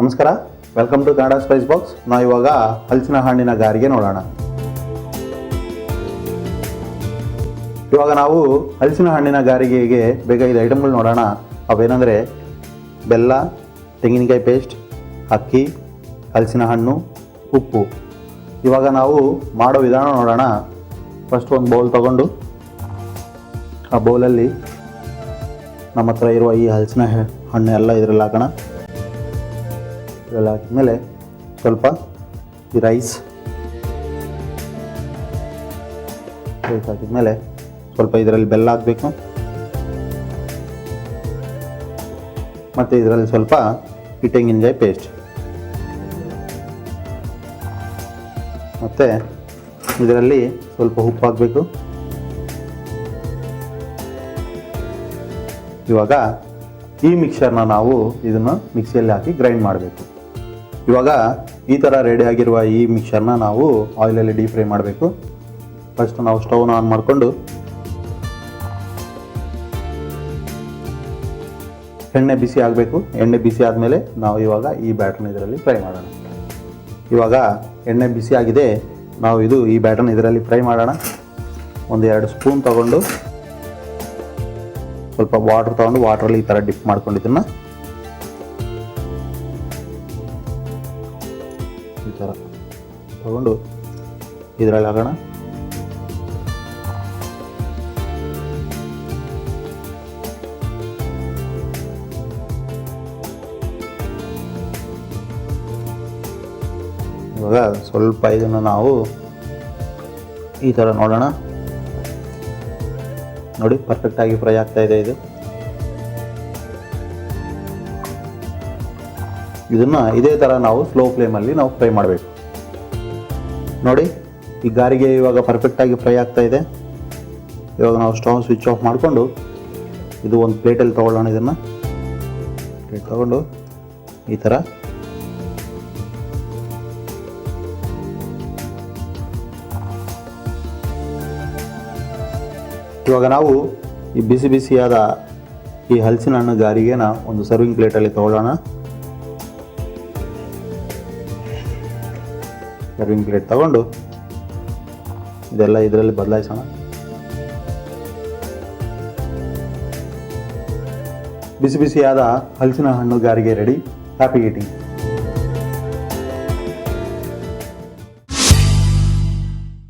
ನಮಸ್ಕಾರ. Welcome to Kannada spice box ನಾವು ಇವಾಗ ಹಲಸಿನ ಹಣ್ಣಿನ ಗಾರಿಗೆ ನೋಡೋಣ. ಇವಾಗ ನಾವು ಹಲಸಿನ ಹಣ್ಣಿನ ಗಾರಿಗೆಗೆ ಬೇಕಾಗಿದ್ದ ಐಟಮ್ಗಳು ನೋಡೋಣ. ಅವೇನೆಂದರೆ ಬೆಲ್ಲ, ತೆಂಗಿನಕಾಯಿ ಪೇಸ್ಟ್ ಅಕ್ಕಿ, ಹಲಸಿನ ಹಣ್ಣು, ಉಪ್ಪು. ಇವಾಗ ನಾವು ಮಾಡೋ ವಿಧಾನ ನೋಡೋಣ. ಫಸ್ಟ್ ಒಂದು ಬೌಲ್ ತಗೊಂಡು ಆ ಬೌಲಲ್ಲಿ ನಮ್ಮ ಹತ್ರ ಇರುವ ಈ ಹಲಸಿನ ಹಣ್ಣು ಎಲ್ಲ ಇದರಲ್ಲಿ ಹಾಕೋಣ. ಇದರಲ್ಲಿ ಹಾಕಿದ್ಮೇಲೆ ಸ್ವಲ್ಪ ಈ ರೈಸ್ ರೈಸ್ ಹಾಕಿದ್ಮೇಲೆ ಸ್ವಲ್ಪ ಇದರಲ್ಲಿ ಬೆಲ್ಲ ಹಾಕಬೇಕು. ಮತ್ತು ಇದರಲ್ಲಿ ಸ್ವಲ್ಪ ಈ ತೆಂಗಿನಕಾಯಿ ಪೇಸ್ಟ್ ಮತ್ತು ಇದರಲ್ಲಿ ಸ್ವಲ್ಪ ಉಪ್ಪು ಹಾಕಬೇಕು. ಇವಾಗ ಈ ಮಿಕ್ಸರ್ನ ನಾವು ಇದನ್ನು ಮಿಕ್ಸಿಯಲ್ಲಿ ಹಾಕಿ ಗ್ರೈಂಡ್ ಮಾಡಬೇಕು. ಇವಾಗ ಈ ಥರ ರೆಡಿ ಆಗಿರುವ ಈ ಮಿಕ್ಸರ್ನ ನಾವು ಆಯಿಲಲ್ಲಿ ಡೀಪ್ ಫ್ರೈ ಮಾಡಬೇಕು. ಫಸ್ಟ್ ನಾವು ಸ್ಟವ್ನ ಆನ್ ಮಾಡಿಕೊಂಡು ಎಣ್ಣೆ ಬಿಸಿ ಆಗಬೇಕು. ಎಣ್ಣೆ ಬಿಸಿ ಆದಮೇಲೆ ನಾವು ಇವಾಗ ಈ ಬ್ಯಾಟರ್ನ ಇದರಲ್ಲಿ ಫ್ರೈ ಮಾಡೋಣ. ಇವಾಗ ಎಣ್ಣೆ ಬಿಸಿ ಆಗಿದೆ. ನಾವು ಇದು ಈ ಬ್ಯಾಟರ್ನ ಇದರಲ್ಲಿ ಫ್ರೈ ಮಾಡೋಣ. ಒಂದು ಎರಡು ಸ್ಪೂನ್ ತಗೊಂಡು ಸ್ವಲ್ಪ ವಾಟರ್ ತೊಗೊಂಡು ವಾಟ್ರಲ್ಲಿ ಈ ಥರ ಡಿಪ್ ಮಾಡ್ಕೊಂಡಿದ್ದನ್ನು ಥರ ತಗೊಂಡು ಇದರಲ್ಲಿ ಹಾಕೋಣ. ಇವಾಗ ಸ್ವಲ್ಪ ಇದನ್ನು ನಾವು ಈ ಥರ ನೋಡೋಣ. ನೋಡಿ ಪರ್ಫೆಕ್ಟಾಗಿ ಫ್ರೈ ಆಗ್ತಾ ಇದೆ. ಇದನ್ನು ಇದೇ ಥರ ನಾವು ಸ್ಲೋ ಫ್ಲೇಮಲ್ಲಿ ನಾವು ಫ್ರೈ ಮಾಡಬೇಕು. ನೋಡಿ, ಈ ಗಾರಿಗೆ ಇವಾಗ ಪರ್ಫೆಕ್ಟಾಗಿ ಫ್ರೈ ಆಗ್ತಾ ಇದೆ. ಇವಾಗ ನಾವು ಸ್ಟವ್ ಸ್ವಿಚ್ ಆಫ್ ಮಾಡಿಕೊಂಡು ಇದು ಒಂದು ಪ್ಲೇಟಲ್ಲಿ ತೊಗೊಳ್ಳೋಣ ಇದನ್ನು. ಪ್ಲೇಟ್ ತೊಗೊಂಡು ಈ ಥರ ಇವಾಗ ನಾವು ಈ ಬಿಸಿ ಬಿಸಿಯಾದ ಈ ಹಲಸಿನ ಹಣ್ಣು ಗಾರಿಗೆನ ಒಂದು ಸರ್ವಿಂಗ್ ಪ್ಲೇಟಲ್ಲಿ ತಗೊಳ್ಳೋಣ. ಸರ್ವಿಂಗ್ ಪ್ಲೇಟ್ ತಗೊಂಡು ಇದೆಲ್ಲ ಇದರಲ್ಲಿ ಬದಲಾಯಿಸೋಣ. ಬಿಸಿ ಬಿಸಿಯಾದ ಹಲಸಿನ ಹಣ್ಣು ಗಾರಿಗೆ ರೆಡಿ ಹ್ಯಾಪಿ ಈಟಿಂಗ್